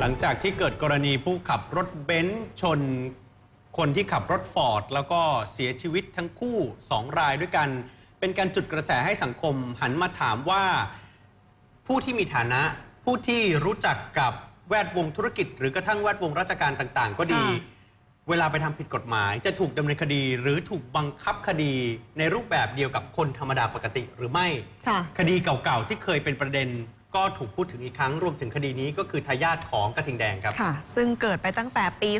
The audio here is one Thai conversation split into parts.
หลังจากที่เกิดกรณีผู้ขับรถเบนซ์ชนคนที่ขับรถฟอร์ดแล้วก็เสียชีวิตทั้งคู่สองรายด้วยกัน เป็นการจุดกระแสให้สังคมหันมาถามว่า ผู้ที่มีฐานะ ผู้ที่รู้จักกับแวดวงธุรกิจ หรือกระทั่งแวดวงราชการต่างๆ ก็ดีค่ะเวลาไปทำผิดกฎหมาย จะถูกดำเนินคดี หรือถูกบังคับคดีในรูปแบบเดียวกับคนธรรมดาปกติหรือไม่ค่ะคดีเก่าๆที่เคยเป็นประเด็น ก็ถูกพูดถึงอีกครั้งรวมถึงคดีนี้ก็คือทายาทของกระทิงแดงครับ ค่ะ ซึ่งเกิดไปตั้งแต่ปี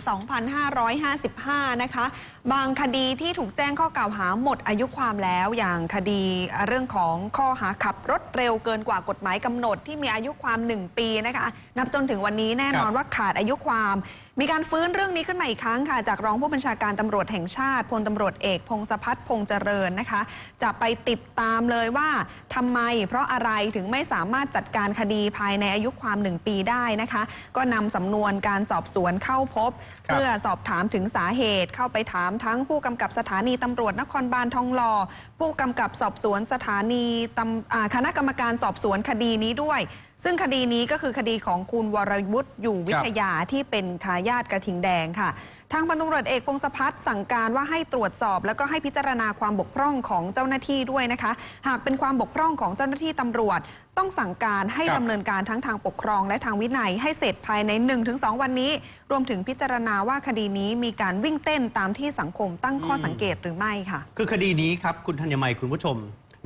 2555 นะคะ บางคดีที่ถูกแจ้งข้อกล่าวหาหมดอายุความแล้วอย่างคดีเรื่องของข้อหาขับรถเร็วเกินกว่ากฎหมายกำหนดที่มีอายุความ 1 ปีนะคะ นับจนถึงวันนี้แน่นอนครับว่าขาดอายุความ มีการฟื้นเรื่องนี้ขึ้นมาอีกครั้งค่ะ จากรองผู้บัญชาการตำรวจแห่งชาติพลตำรวจเอก พงศพัฒน์พงษ์เจริญนะคะ จะไปติดตามเลยว่าทำไม เพราะอะไรถึงไม่สามารถจัดการคดีภายในอายุความ1ปีได้นะคะ ก็นำสำนวนการสอบสวนเข้าพบครับเพื่อสอบถามถึงสาเหตุเข้าไปถามทั้งผู้กำกับสถานีตำรวจนครบาลทองหล่อผู้กำกับสอบสวนสถานีตำอ่าคณะกรรมการสอบสวนคดีนี้ด้วย ซึ่งคดีนี้ก็คือคดีของคุณวรวุฒิอยู่วิทยาที่เป็นทายาทกระทิงแดงค่ะ ทางพันตำรวจเอกพงศพัฒน์สั่งการว่าให้ตรวจสอบ แล้วก็ให้พิจารณาความบกพร่องของเจ้าหน้าที่ด้วยนะคะ หากเป็นความบกพร่องของเจ้าหน้าที่ตำรวจ ต้องสั่งการให้ครับดำเนินการทั้งทางปกครอง และทางวินัยให้เสร็จภายใน 1-2 วันนี้ รวมถึงพิจารณาว่าคดีนี้มีการวิ่งเต้นตามที่สังคมตั้งข้อสังเกตหรือไม่ค่ะ คือคดีนี้ครับคุณธัญมัยคุณผู้ชม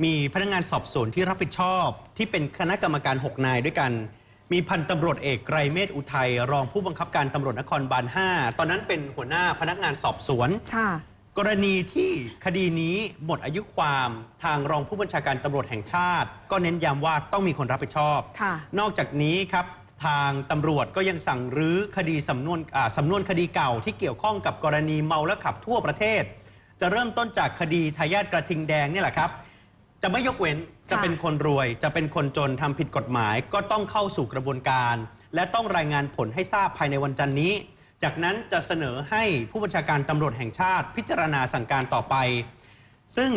มีพนักงานสอบสวนที่รับผิดชอบ ที่เป็นคณะกรรมการ 6 นายด้วยกัน มีพันตำรวจเอกไกรเมธอุทัยรองผู้บังคับการตำรวจนครบาล 5 ตอนนั้นเป็นหัวหน้าพนักงานสอบสวน ค่ะ กรณีที่คดีนี้หมดอายุความทางรองผู้บัญชาการตำรวจแห่งชาติ ก็เน้นย้ำว่าต้องมีคนรับผิดชอบ ค่ะ นอกจากนี้ครับทางตำรวจก็ยังสั่งรื้อคดีสำนวนอ่าสำนวนคดีเก่าที่เกี่ยวข้องกับกรณีเมาและขับทั่วประเทศ จะเริ่มต้นจากคดีทายาทกระทิงแดงเนี่ยแหละครับ จะไม่ยกเว้นจะเป็นคนรวย จะเป็นคนจนทำผิดกฎหมาย ก็ต้องเข้าสู่กระบวนการ และต้องรายงานผลให้ทราบภายในวันจันนี้ จากนั้นจะเสนอให้ผู้บัญชาการตำรวจแห่งชาติพิจารณาสั่งการต่อไป ซึ่ง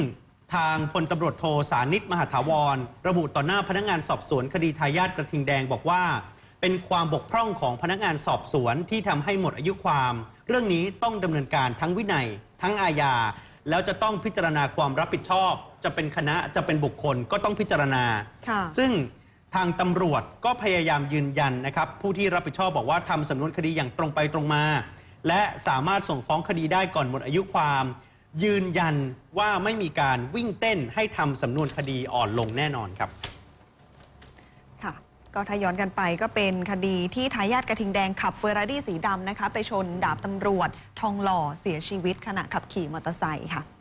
ทางพลตำรวจโทสานิตมหาถาวร ระบุต่อหน้าพนักงานสอบสวนคดีทายาทกระทิงแดงบอกว่า เป็นความบกพร่องของพนักงานสอบสวนที่ทำให้หมดอายุความ เรื่องนี้ต้องดำเนินการทั้งวินัย ทั้งอาญา แล้วจะต้องพิจารณาความรับผิดชอบ จะเป็นคณะจะเป็นบุคคลก็ต้องพิจารณา ค่ะ ซึ่งทางตำรวจก็พยายามยืนยันนะครับ ผู้ที่รับผิดชอบบอกว่าทำสำนวนคดีอย่างตรงไปตรงมา และสามารถส่งฟ้องคดีได้ก่อนหมดอายุความ ยืนยันว่าไม่มีการวิ่งเต้นให้ทำสำนวนคดีอ่อนลงแน่นอนครับค่ะ ก็ถ้าย้อนกันไปก็เป็นคดีที่ทายาทกระทิงแดงขับเฟอร์รารี่สีดำนะคะ ไปชนดาบตำรวจทองหล่อเสียชีวิตขณะขับขี่มอเตอร์ไซค์ค่ะ